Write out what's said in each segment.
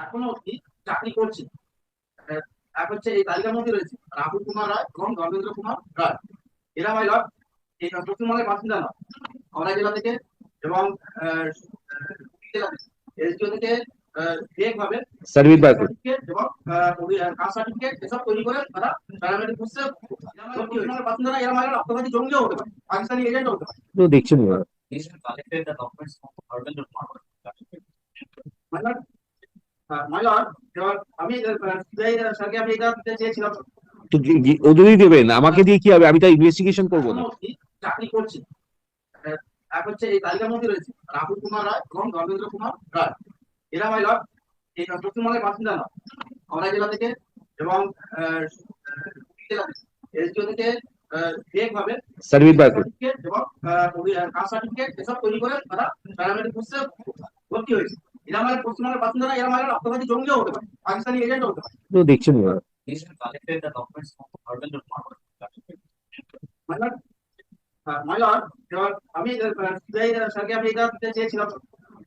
এখনও অব্দি চাকরি করছে আহ, এক হচ্ছে এই তালিকার মধ্যে রয়েছে রাহুল কুমার রায় এবং ধর্মেন্দ্র কুমার রায়। এরা মাই লর্ড এই পশ্চিমবঙ্গের বাসিন্দা নয় হাওড়া জেলা থেকে এবং জেলা থেকে এসডিও থেকে সার্ভিস বার এবং কাস্ট সার্টিফিকেট এসব তৈরি করে তারা প্যারামেডিক কোর্সে পশ্চিমবঙ্গের বাসিন্দারা এরা মাই লর্ড জঙ্গিও হতে পারে পাকিস্তানি হতে তো তো যে- যে- ওদেরই দেবেন আমাকে দিয়ে কি হবে? আমি তাই ইনভেস্টিগেশন করব না। চাকরি করছে। এক হচ্ছে এই তালিকার মধ্যে রয়েছে রাহুল কুমার রায় এবং ধর্মেন্দ্র কুমার রায়। এরা মাই লর্ড এই পশ্চিমবঙ্গের বাসিন্দা নয়। হাওড়া জেলা থেকে এবং জেলা থেকে এসডিও থেকে ভাবে সার্ভিস বার এবং কাস্ট সার্টিফিকেট এসব তৈরি করে তারা প্যারামেডিক কোর্সে ভর্তি হয়েছে। পশ্চিমবঙ্গের আত্মঘাতী জঙ্গিও হতে পারে পাকিস্তানি হতে পারে। তো দেখছেন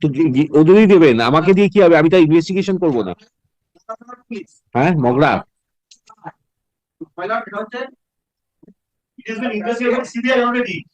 তো যে- ওদেরই দেবেন আমাকে দিয়ে কি হবে? আমি তাই ইনভেস্টিগেশন করব না। হ্যাঁ মগরা। হচ্ছে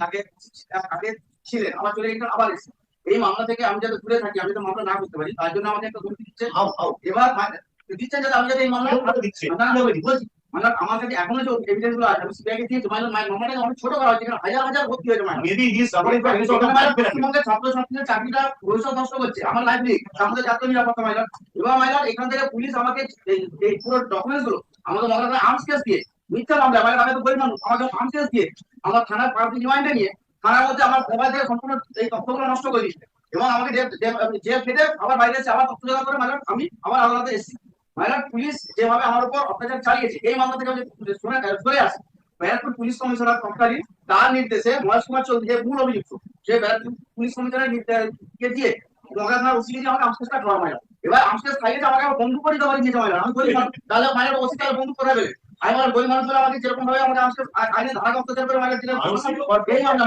আগে আগে ছিলেন। আমার চলে গেছেন আবার এই মামলা থেকে আমি যাতে দূরে থাকি আমি তো মামলা না করতে পারি তার জন্য আমাকে একটা ধমকি দিচ্ছে? এবার যাতে আমি যাতে এই মামলা বলছি, মানে আমার কাছে এখনও যে এভিডেন্সগুলো আছে আমি সিবিআই কে দিয়েছি মানে মামলাটা অনেক ছোট করা হাজার হাজার ভর্তি হয়েছে মানে চাকরিটা ভবিষ্যৎ নষ্ট করছে। আমার লাইব্রেরি আমাদের জাতীয় নিরাপত্তা মাইলার এবার মাইলার এখান থেকে পুলিশ আমাকে এই- পুরো ডকুমেন্টসগুলো আমাদের আর্মস কেস দিয়ে মিথ্যা মামলা মানে আমি তো গরিব মানুষ। আমাকে আর্মস দিয়ে আমার থানার পার্টি রিমাইন্ডে নিয়ে থানার মধ্যে আমার মোবাইল থেকে সম্পূর্ণ এই তথ্যগুলো নষ্ট করে দিচ্ছে। এবং আমাকে জেল- খেটে আবার বাইরে এসে আবার তথ্য করে মাইলার আমি আবার আদালতে এসেছি। মাইলার পুলিশ যেভাবে আমার উপর অত্যাচার চালিয়েছে, এই মামলা থেকে সরে আসি। ব্যারাকপুর পুলিশ কমিশনার তৎকালীন তার নির্দেশে মহেশ কুমার চৌধুরী, যে মূল অভিযুক্ত, সে ব্যারাকপুর পুলিশ কমিশনার নির্দেশকে দিয়ে মগা থানার ওসি দিয়ে আমাকে আমসকেসটা খাওয়া মাইলার এবার আমসকেস খাইয়েছে আমাকে বন্ধু করে দেওয়ার নিয়েছে মাইলার আমি বলি তাহলে মাইলার ওসি তাহলে বন্ধু করে দেবে। আমি আমার গরিব মানুষ হলে আমাকে যেরকম ভাবে আমাকে আইনে ধারা অত্যাচার করে মাইলার দিলে I was saying about- এই মামলা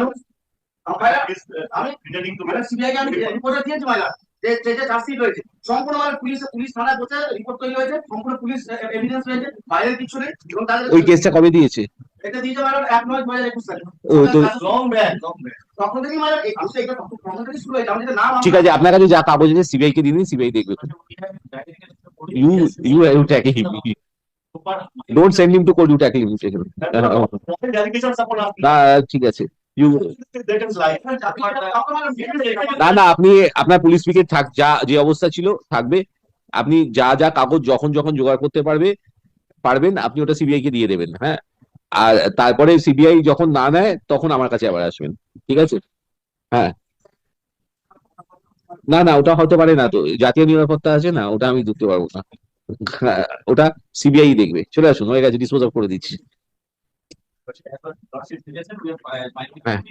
মাইলার Is, আমি pretending to be- সিবিআই কে আমি রিপোর্টে দিয়েছি মাইলার যে যে যে চার্জশিট রয়েছে সম্পূর্ণ মানে পুলিশ পুলিশ থানায় বসে রিপোর্ট তৈরি হয়েছে সম্পূর্ণ পুলিশ এভিডেন্স রয়েছে বাইরের কিছু নেই এবং তাদের ওই কেসটা কবে দিয়েছে? এটা দিয়েছে এক নয় দু হাজার একুশ সালে। তখন এই এটা তখন শুরু হয়েছে। নাম ঠিক আছে আপনার কাছে যা কাগজ আছে সিবিআই কে দিয়ে দিন সিবিআই দেখবে। You you you tackle him don't send him to court you tackle allegations না ঠিক আছে. না না আপনি আপনার পুলিশ পিকেট থাক যা যে অবস্থা ছিল থাকবে। আপনি যা যা কাগজ যখন যখন জোগাড় করতে পারবে পারবেন আপনি ওটা সিবিআই কে দিয়ে দেবেন হ্যাঁ। আর তারপরে সিবিআই যখন না নেয় তখন আমার কাছে আবার আসবেন ঠিক আছে? হ্যাঁ। না না ওটা হতে পারে না তো জাতীয় নিরাপত্তা আছে না ওটা আমি ধরতে পারব না। ওটা সিবিআই দেখবে চলে আসুন হয়ে গেছে ডিসপোজ অফ করে দিচ্ছি হ্যাঁ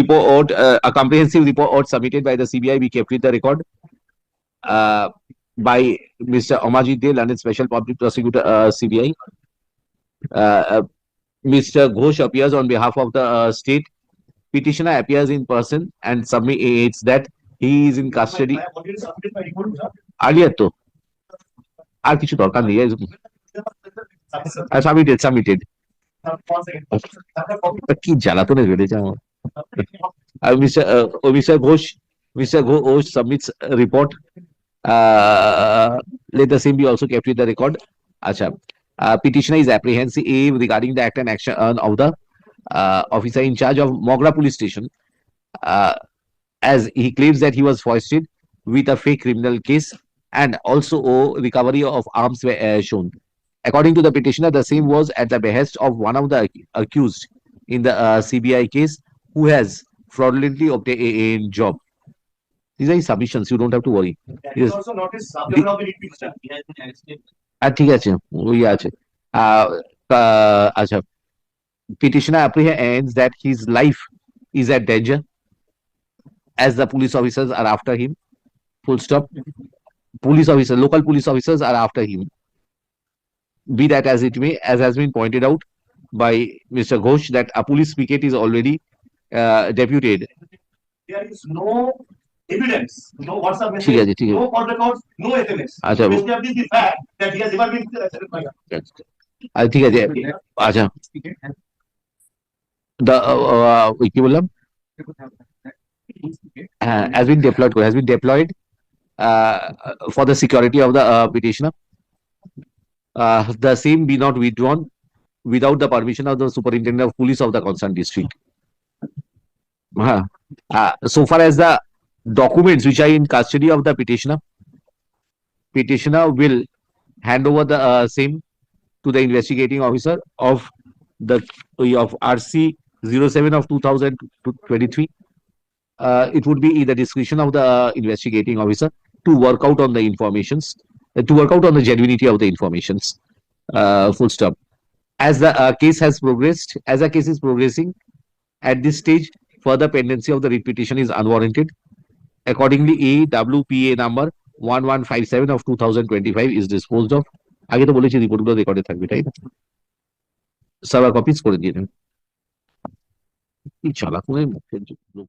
report, uh, a comprehensive report submitted by the CBI, we kept with the record uh, by Mr. Omajit Dale and Special Public Prosecutor, uh, CBI. Uh, uh, Mr. Ghosh appears on behalf of the uh, state. Petitioner appears in person and submits that he is in custody earlier তো আর কিছু দরকার নেই submitted submitted Sir, one second. Sir, কি জ্বালাতনে বেড়েছে আমার Uh, Mr. Uh, oh, Mr. Ghosh, Mr. Ghosh submits a report. Uh, let the same be also kept with the record. Acha. Uh, petitioner is apprehensive regarding the act and action of the uh, officer in charge of Mogra police station. Uh, as he claims that he was foisted with a fake criminal case and also oh, recovery of arms were uh, shown. According to the petitioner, the same was at the behest of one of the ac- accused in the uh, CBI case who has fraudulently obtained a job. These are his submissions. You don't have to worry. That Yes. is also not his subject of the petition. He has been arrested. আর ঠিক আছে ওই আছে আহ, আহ, আচ্ছা petitioner apprehends that his life is at danger as the police officers are after him full stop police officers local police officers are after him be that as it may as has been pointed out by mr ghosh that a police picket is already uh, deputed There is no evidence, no WhatsApp ঠিক message, আছে ঠিক আছে no call records, no SMS. আচ্ছা To establish the fact that he has ever been arrested by the আর ঠিক আছে আচ্ছা the uh, uh, ওই কি বললাম uh, has been deployed has been deployed uh, for the security of the uh, petitioner. Uh, the same be not withdrawn without the permission of the superintendent of police of the concerned district. Uh, uh, so far as the documents which are in custody of the petitioner, petitioner will hand over the uh, same to the investigating officer of the of RC 07 of 2023 uh, it would be in the discretion of the uh, investigating officer to work out on the informations, uh, to work out on the genuinity of the informations. Uh, full stop. As the uh, case has progressed, as the case is progressing, at this stage, further pendency of the writ petition is unwarranted. Accordingly, AWPA number 1157 of 2025 is disposed of. আগে তো বলেছি রিপোর্টগুলো রেকর্ডে থাকবে তাই না server copies করে দিয়ে দেন কি চালাক মনে হয় মুখের যে লোক।